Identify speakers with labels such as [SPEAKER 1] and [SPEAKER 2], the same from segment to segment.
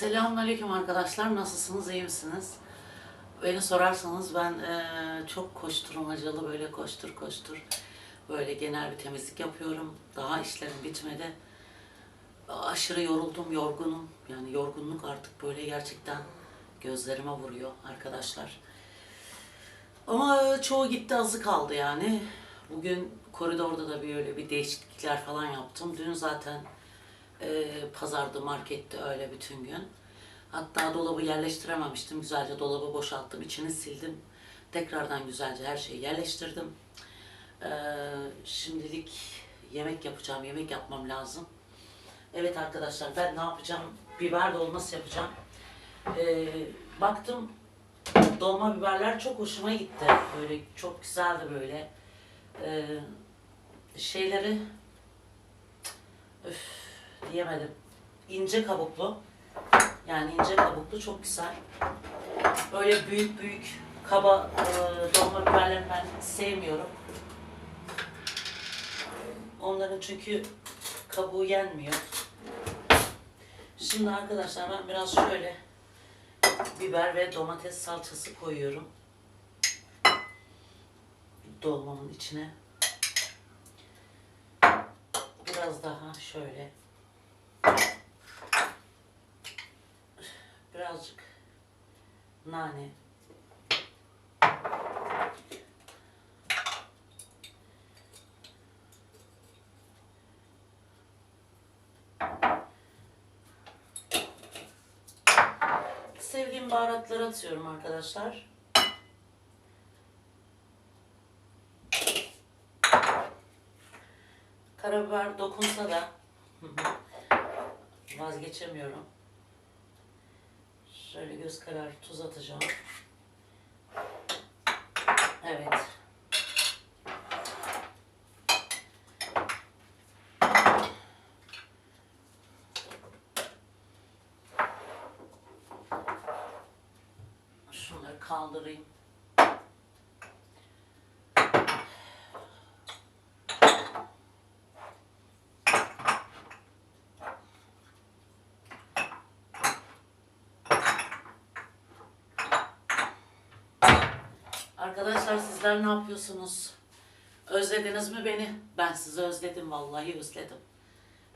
[SPEAKER 1] Selamünaleyküm arkadaşlar. Nasılsınız? iyi misiniz? Beni sorarsanız ben eee, çok koşturmacalı böyle koştur koştur böyle genel bir temizlik yapıyorum. Daha işlerim bitmedi. Aşırı yoruldum, yorgunum. Yani yorgunluk artık böyle gerçekten gözlerime vuruyor arkadaşlar. Ama çoğu gitti azı kaldı yani. Bugün koridorda da bir öyle bir değişiklikler falan yaptım. Dün zaten e, pazarda, markette öyle bütün gün. Hatta dolabı yerleştirememiştim. Güzelce dolabı boşalttım, içini sildim. Tekrardan güzelce her şeyi yerleştirdim. Ee, şimdilik yemek yapacağım, yemek yapmam lazım. Evet arkadaşlar ben ne yapacağım? Biber dolması yapacağım. Ee, baktım dolma biberler çok hoşuma gitti. Böyle çok güzeldi böyle. Ee, şeyleri öf, diyemedim. İnce kabuklu. Yani ince kabuklu çok güzel. Öyle büyük büyük kaba e, dolma biberlerini ben sevmiyorum. Onların çünkü kabuğu yenmiyor. Şimdi arkadaşlar ben biraz şöyle biber ve domates salçası koyuyorum. Dolmamın içine. Biraz daha şöyle. Birazcık nane. Sevdiğim baharatları atıyorum arkadaşlar. Karabiber dokunsa da vazgeçemiyorum. Şöyle göz kararı tuz atacağım. Evet. Şunları kaldırayım. Arkadaşlar sizler ne yapıyorsunuz? Özlediniz mi beni? Ben sizi özledim vallahi özledim.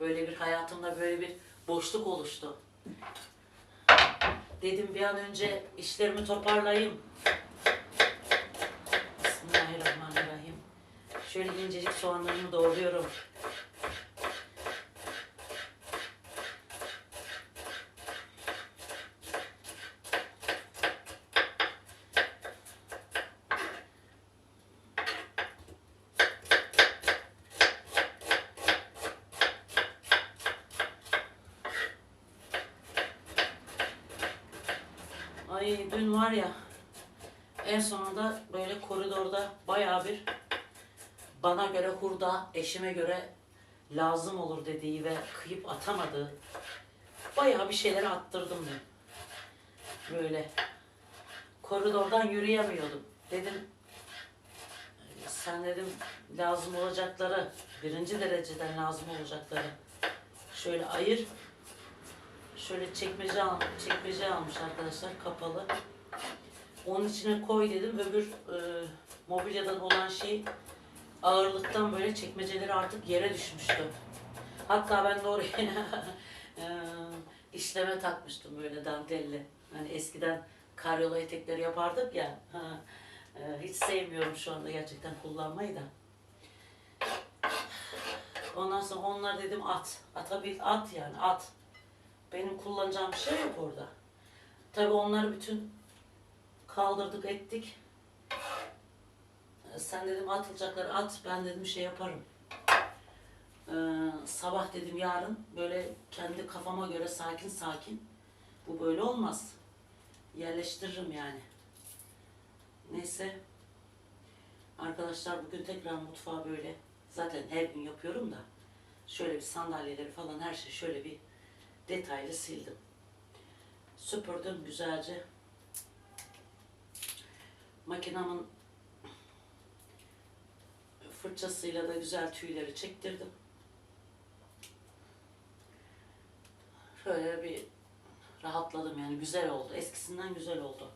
[SPEAKER 1] Böyle bir hayatımda böyle bir boşluk oluştu. Dedim bir an önce işlerimi toparlayayım. Bismillahirrahmanirrahim. Şöyle incecik soğanlarımı doğruyorum. Ay dün var ya en sonunda böyle koridorda bayağı bir bana göre hurda, eşime göre lazım olur dediği ve kıyıp atamadığı bayağı bir şeyler attırdım ben. Böyle koridordan yürüyemiyordum. Dedim sen dedim lazım olacakları, birinci dereceden lazım olacakları şöyle ayır. Şöyle çekmece, al, çekmece almış arkadaşlar kapalı. Onun içine koy dedim. Öbür e, mobilyadan olan şey ağırlıktan böyle çekmeceleri artık yere düşmüştü. Hatta ben de oraya e, işleme takmıştım böyle dantelli. Hani eskiden karyola etekleri yapardık ya. Ha, e, hiç sevmiyorum şu anda gerçekten kullanmayı da. Ondan sonra onlar dedim at. Atabil at yani at. Benim kullanacağım bir şey yok orada. Tabii onları bütün kaldırdık ettik. Ee, Sen dedim atılacakları at, ben dedim şey yaparım. Ee, sabah dedim yarın böyle kendi kafama göre sakin sakin. Bu böyle olmaz. Yerleştiririm yani. Neyse. Arkadaşlar bugün tekrar mutfağı böyle. Zaten her gün yapıyorum da. Şöyle bir sandalyeleri falan her şey şöyle bir detaylı sildim. Süpürdüm güzelce. Makinamın fırçasıyla da güzel tüyleri çektirdim. Şöyle bir rahatladım yani güzel oldu. Eskisinden güzel oldu.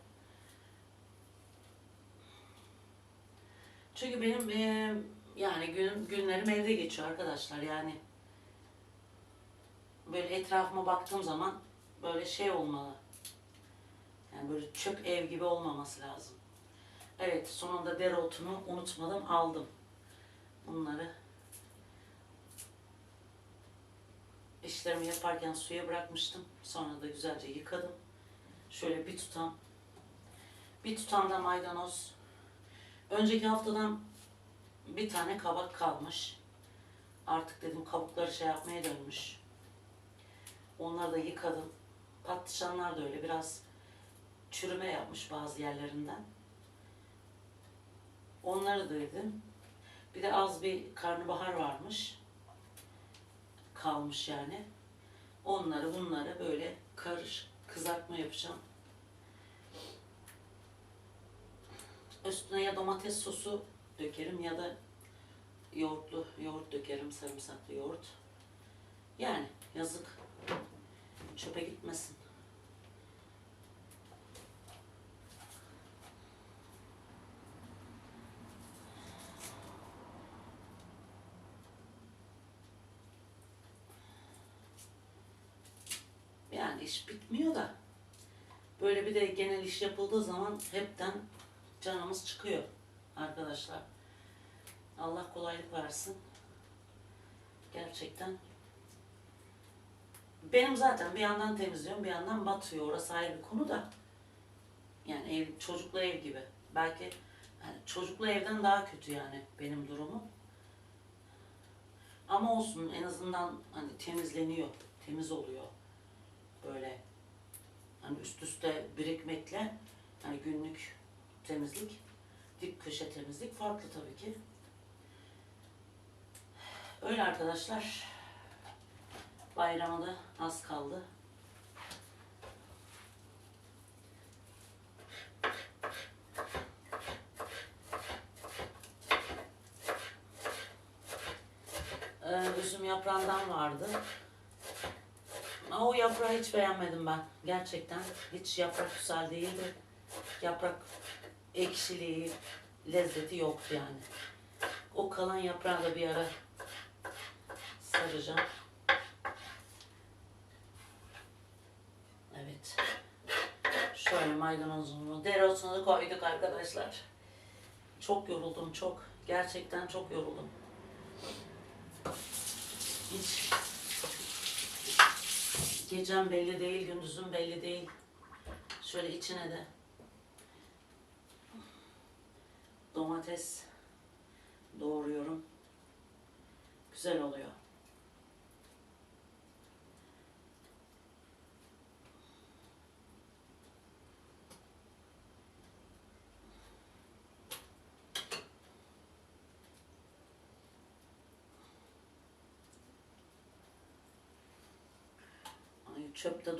[SPEAKER 1] Çünkü benim e, yani gün, günlerim evde geçiyor arkadaşlar yani. Böyle etrafıma baktığım zaman böyle şey olmalı. Yani böyle çöp ev gibi olmaması lazım. Evet sonunda dereotunu unutmadım aldım. Bunları işlerimi yaparken suya bırakmıştım. Sonra da güzelce yıkadım. Şöyle bir tutam. Bir tutam da maydanoz. Önceki haftadan bir tane kabak kalmış. Artık dedim kabukları şey yapmaya dönmüş. Onları da yıkadım. Patlıcanlar da öyle biraz çürüme yapmış bazı yerlerinden. Onları da yedim. Bir de az bir karnabahar varmış. Kalmış yani. Onları bunları böyle karış kızartma yapacağım. Üstüne ya domates sosu dökerim ya da yoğurtlu yoğurt dökerim, sarımsaklı yoğurt. Yani yazık. Çöpe gitmesin. Yani iş bitmiyor da. Böyle bir de genel iş yapıldığı zaman hepten canımız çıkıyor arkadaşlar. Allah kolaylık versin. Gerçekten. Benim zaten bir yandan temizliyorum, bir yandan batıyor. Orası ayrı bir konu da. Yani ev, çocuklu ev gibi. Belki yani çocuklu evden daha kötü yani benim durumum. Ama olsun en azından hani temizleniyor, temiz oluyor. Böyle hani üst üste birikmekle hani günlük temizlik, dip köşe temizlik farklı tabii ki. Öyle arkadaşlar. Bayrama da az kaldı. Ee, üzüm yaprağından vardı. Ama o yaprağı hiç beğenmedim ben. Gerçekten hiç yaprak güzel değildi. Yaprak ekşiliği, lezzeti yoktu yani. O kalan yaprağı da bir ara saracağım. Evet. Şöyle maydanozunu, dereotunu koyduk arkadaşlar. Çok yoruldum, çok. Gerçekten çok yoruldum. Hiç gecem belli değil, gündüzüm belli değil. Şöyle içine de domates doğruyorum. Güzel oluyor. Ay çöp de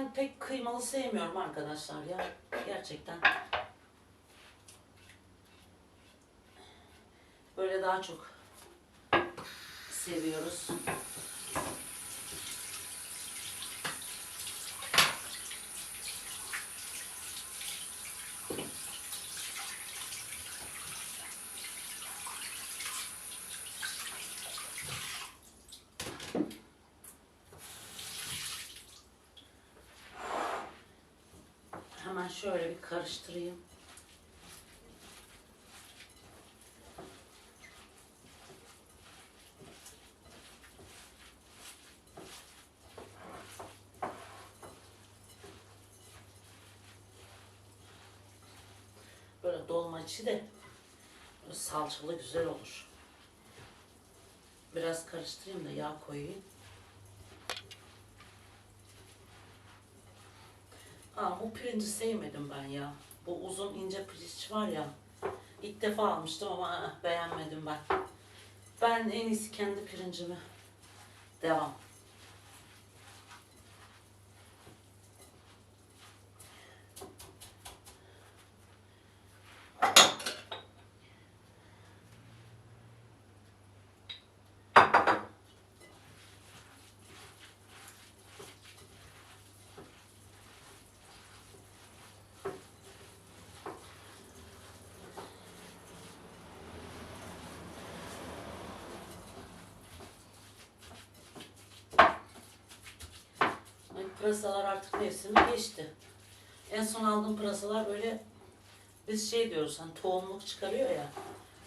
[SPEAKER 1] Ben pek kıymalı sevmiyorum arkadaşlar ya. Gerçekten. Böyle daha çok seviyoruz. karıştırayım. Böyle dolma içi de salçalı güzel olur. Biraz karıştırayım da yağ koyayım. Aa, bu pirinci sevmedim ben ya. Bu uzun ince pirinç var ya. İlk defa almıştım ama beğenmedim ben. Ben en iyisi kendi pirincimi. Devam. Pırasalar artık mevsimi geçti. En son aldığım pırasalar böyle biz şey diyoruz hani tohumluk çıkarıyor ya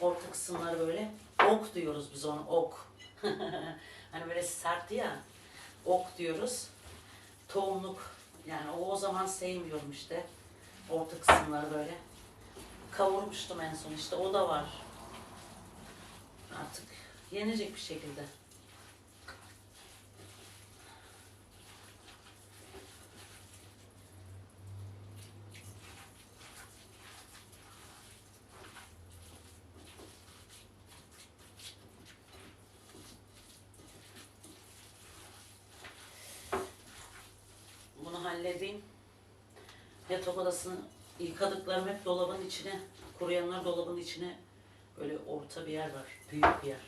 [SPEAKER 1] orta kısımları böyle ok diyoruz biz ona ok. hani böyle sert ya ok diyoruz. Tohumluk yani o, o zaman sevmiyorum işte orta kısımları böyle. Kavurmuştum en son işte o da var. Artık yenecek bir şekilde. Bunu halledeyim. Yatak odasını yıkadıklarım hep dolabın içine, kuruyanlar dolabın içine böyle orta bir yer var. Büyük bir yer.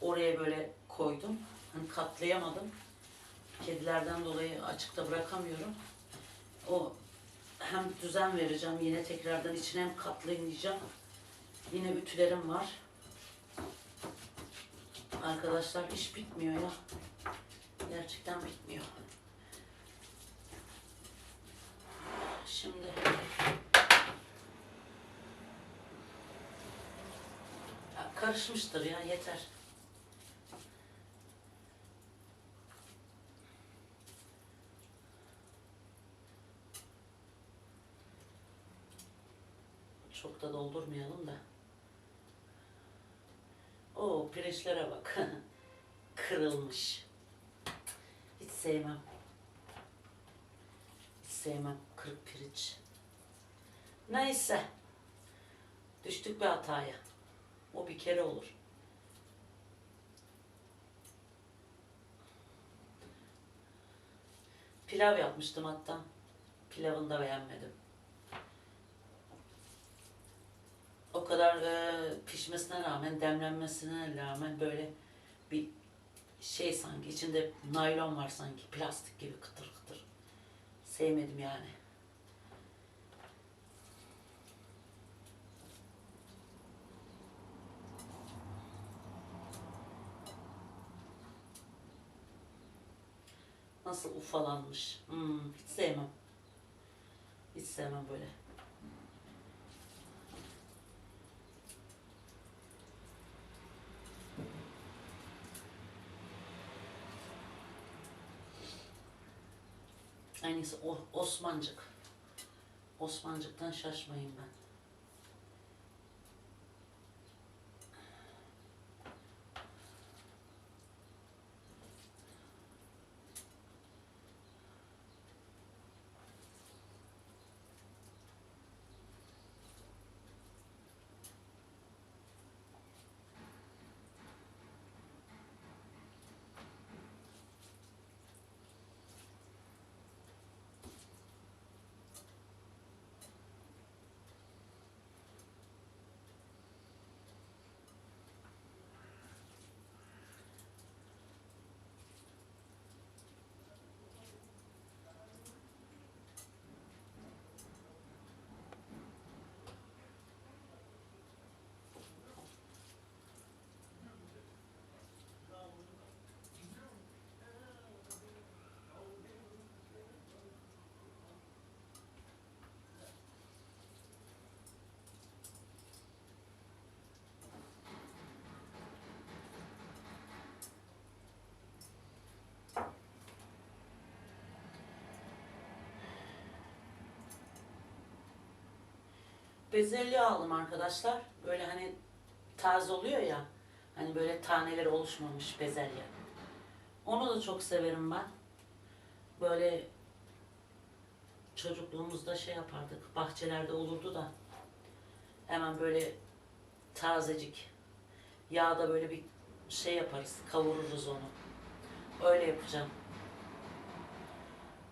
[SPEAKER 1] Oraya böyle koydum. Hani katlayamadım. Kedilerden dolayı açıkta bırakamıyorum. O hem düzen vereceğim yine tekrardan içine hem katlayacağım. Yine ütülerim var. Arkadaşlar iş bitmiyor ya. Gerçekten bitmiyor. Şimdi Ya karışmıştır ya yeter. Çok da doldurmayalım da. O pirinçlere bak. Kırılmış. Hiç sevmem. Hiç sevmem kırık pirinç. Neyse. Düştük bir hataya. O bir kere olur. Pilav yapmıştım hatta. Pilavını da beğenmedim. O kadar e, pişmesine rağmen, demlenmesine rağmen böyle bir şey sanki içinde naylon var sanki plastik gibi kıtır kıtır. Sevmedim yani. Nasıl ufalanmış. Hmm, hiç sevmem. Hiç sevmem böyle. En iyisi Osmancık. Osmancıktan şaşmayın ben. Bezelye aldım arkadaşlar. Böyle hani taze oluyor ya. Hani böyle taneleri oluşmamış bezelye. Onu da çok severim ben. Böyle çocukluğumuzda şey yapardık. Bahçelerde olurdu da. Hemen böyle tazecik. Yağda böyle bir şey yaparız. Kavururuz onu. Öyle yapacağım.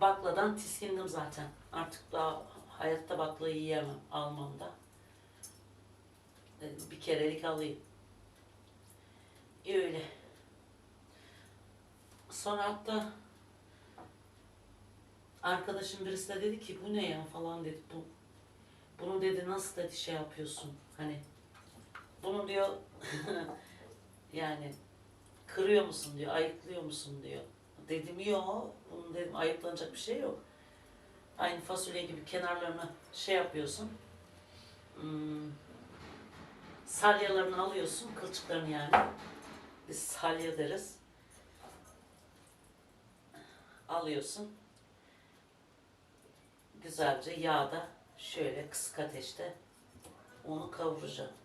[SPEAKER 1] Bakladan tiskindim zaten. Artık daha hayatta bakla yiyemem Alman'da. Dedim bir kerelik alayım. Öyle. Sonra hatta arkadaşım birisi de dedi ki bu ne ya falan dedi. Bu, bunu dedi nasıl dedi şey yapıyorsun hani bunu diyor yani kırıyor musun diyor, ayıklıyor musun diyor. Dedim yok, bunun dedim ayıklanacak bir şey yok. Aynı fasulye gibi kenarlarını şey yapıyorsun. Hmm, salyalarını alıyorsun, kılçıklarını yani. Biz salya deriz. Alıyorsun. Güzelce yağda şöyle kısık ateşte onu kavuracağım.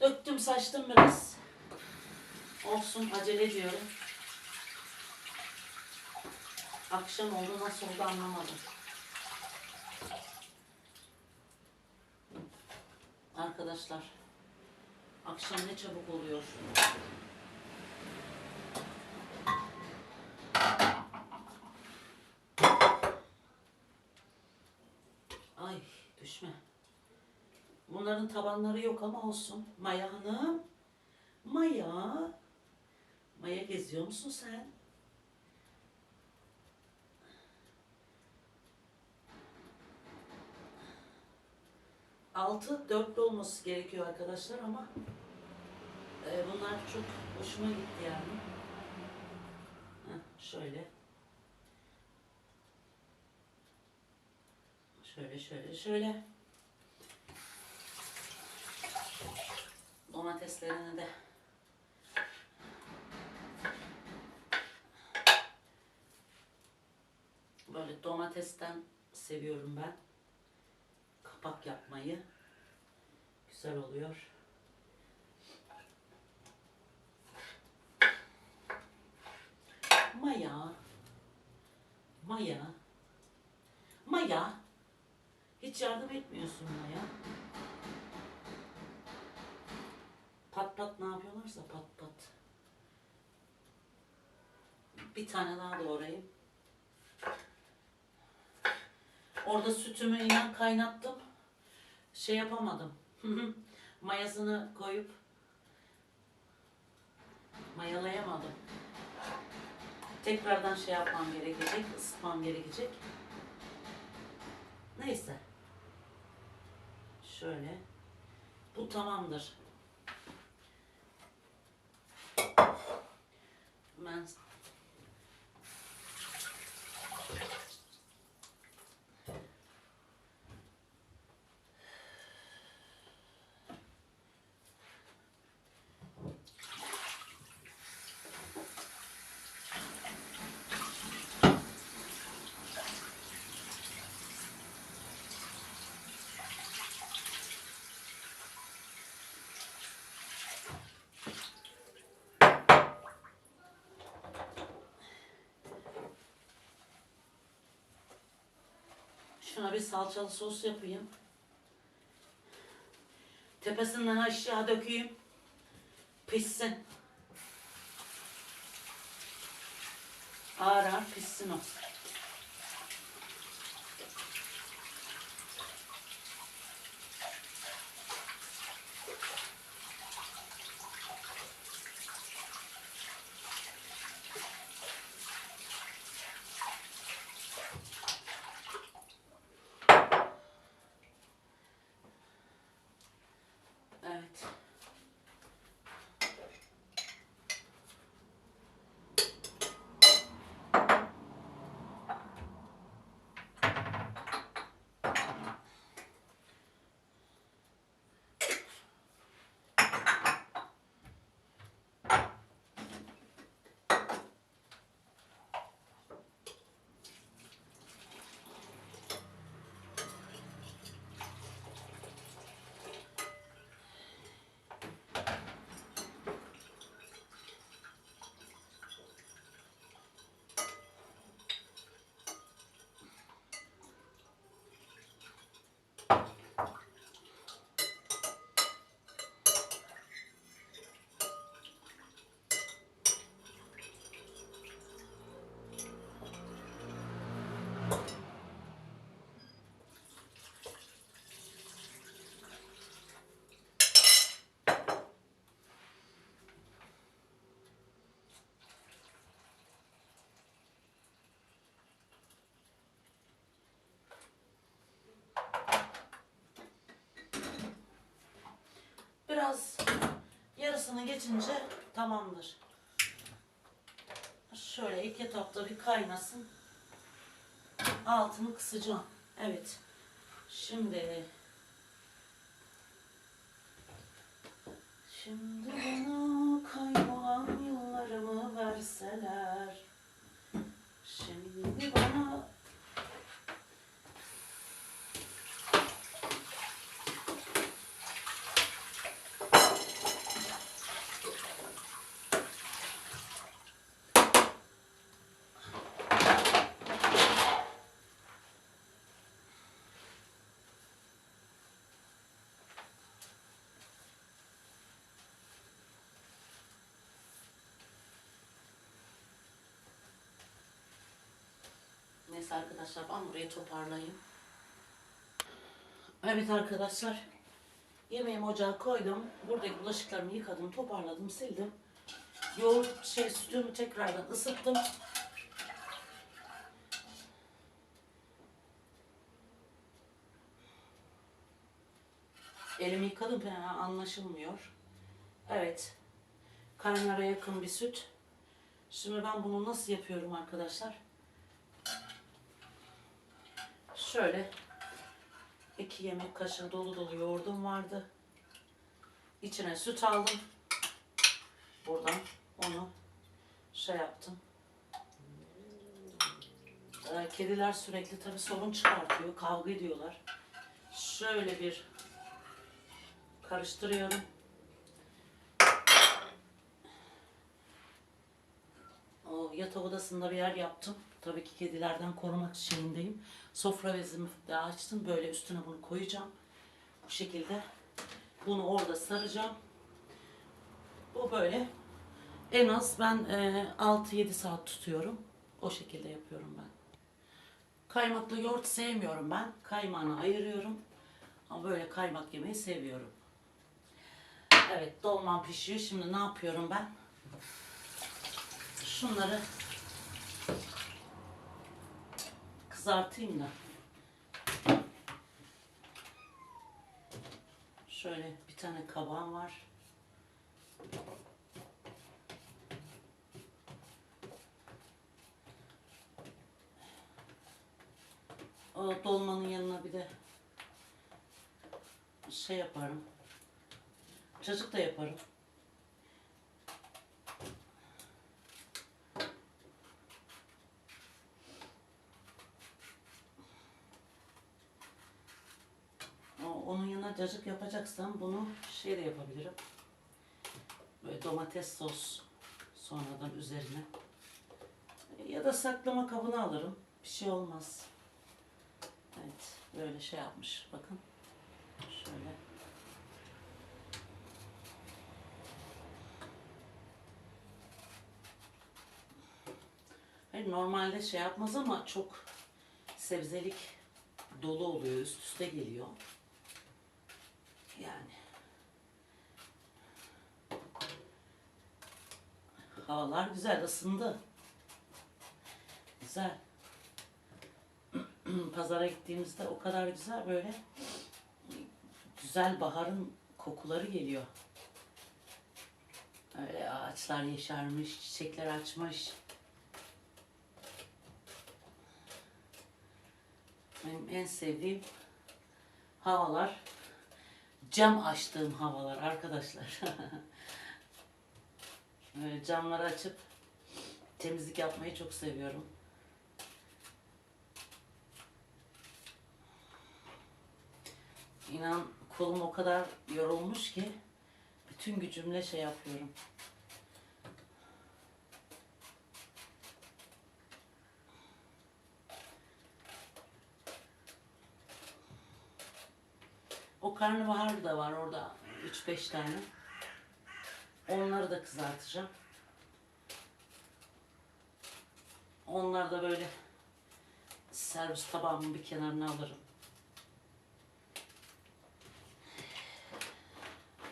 [SPEAKER 1] Döktüm saçtım biraz. Olsun acele ediyorum. Akşam oldu nasıl oldu anlamadım. Arkadaşlar akşam ne çabuk oluyor. Bunların tabanları yok ama olsun. Maya Hanım. Maya. Maya geziyor musun sen? Altı dörtlü olması gerekiyor arkadaşlar ama e, bunlar çok hoşuma gitti yani. Heh, şöyle. Şöyle şöyle şöyle. Domateslerini de böyle domatesten seviyorum ben. Kapak yapmayı. Güzel oluyor. Maya. Maya. Maya. Hiç yardım etmiyorsun Maya. Pat pat ne yapıyorlarsa pat pat. Bir tane daha doğrayayım. Orada sütümü inan kaynattım. Şey yapamadım. Mayasını koyup mayalayamadım. Tekrardan şey yapmam gerekecek, ısıtmam gerekecek. Neyse. Şöyle. Bu tamamdır. Ben Şuna bir salçalı sos yapayım. Tepesinden aşağı dökeyim. Pişsin. Ağır ağır pişsin o. Evet. Biraz yarısını geçince tamamdır. Şöyle ilk etapta bir kaynasın. Altını kısacağım. Evet. Şimdi Şimdi bana kaybolan yıllarımı verseler Şimdi bana Neyse arkadaşlar ben burayı toparlayayım. Evet arkadaşlar. Yemeğimi ocağa koydum. Buradaki bulaşıklarımı yıkadım, toparladım, sildim. Yoğurt şey sütümü tekrardan ısıttım. Elimi yıkadım anlaşılmıyor. Evet. Kaynara yakın bir süt. Şimdi ben bunu nasıl yapıyorum arkadaşlar? Şöyle iki yemek kaşığı dolu dolu yoğurdum vardı. İçine süt aldım. Buradan onu şey yaptım. Ee, Kediler sürekli tabii sorun çıkartıyor, kavga ediyorlar. Şöyle bir karıştırıyorum. O yatak odasında bir yer yaptım. Tabii ki kedilerden korumak şeyindeyim. Sofra bezimi de açtım. Böyle üstüne bunu koyacağım. Bu şekilde. Bunu orada saracağım. Bu böyle. En az ben e, 6-7 saat tutuyorum. O şekilde yapıyorum ben. Kaymaklı yoğurt sevmiyorum ben. Kaymağını ayırıyorum. Ama böyle kaymak yemeyi seviyorum. Evet dolmam pişiyor. Şimdi ne yapıyorum ben? Şunları kızartayım da. Şöyle bir tane kabağım var. O dolmanın yanına bir de şey yaparım. Çocuk da yaparım. O- Onun yanına cacık yapacaksam bunu şey de yapabilirim. Böyle domates sos sonradan üzerine. Ya da saklama kabına alırım. Bir şey olmaz. Evet böyle şey yapmış bakın. Şöyle. Hayır, normalde şey yapmaz ama çok sebzelik dolu oluyor, üst üste geliyor. Yani. Havalar güzel, ısındı. Güzel. Pazara gittiğimizde o kadar güzel böyle güzel baharın kokuları geliyor. Öyle ağaçlar yeşermiş, çiçekler açmış. Benim en sevdiğim havalar cam açtığım havalar arkadaşlar. Camları açıp temizlik yapmayı çok seviyorum. İnan kolum o kadar yorulmuş ki bütün gücümle şey yapıyorum. Karnabahar da var orada 3-5 tane. Onları da kızartacağım. Onları da böyle servis tabağımın bir kenarına alırım.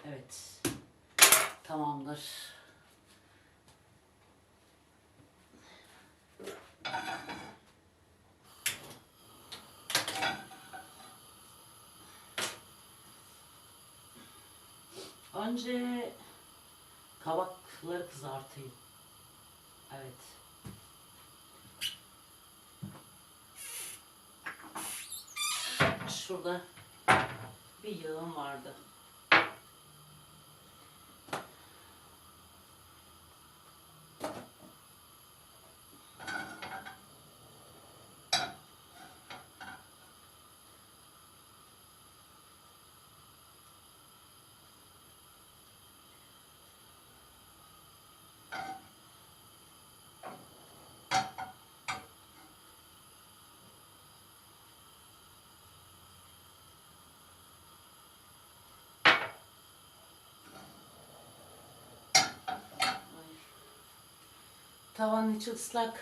[SPEAKER 1] Evet. Tamamdır. Önce kabakları kızartayım. Evet. Şurada bir yağım vardı. Tavanın içi ıslak.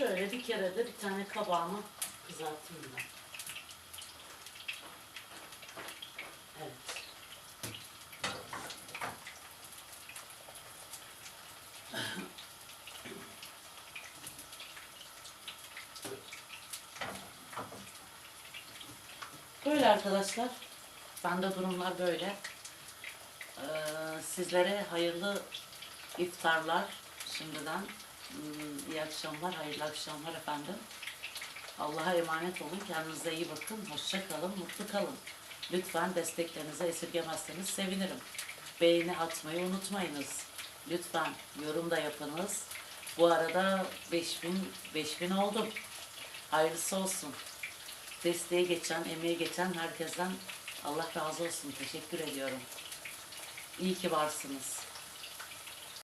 [SPEAKER 1] Şöyle bir kere de bir tane kabağımı kızartayım ben. Evet. Böyle arkadaşlar. Bende durumlar böyle. Ee, sizlere hayırlı iftarlar şimdiden. Hmm, İyi akşamlar, hayırlı akşamlar efendim. Allah'a emanet olun. Kendinize iyi bakın. Hoşça kalın, mutlu kalın. Lütfen desteklerinizi esirgemezseniz sevinirim. Beğeni atmayı unutmayınız. Lütfen yorum da yapınız. Bu arada 5000 5000 oldum. Hayırlısı olsun. Desteğe geçen, emeği geçen herkesten Allah razı olsun. Teşekkür ediyorum. İyi ki varsınız.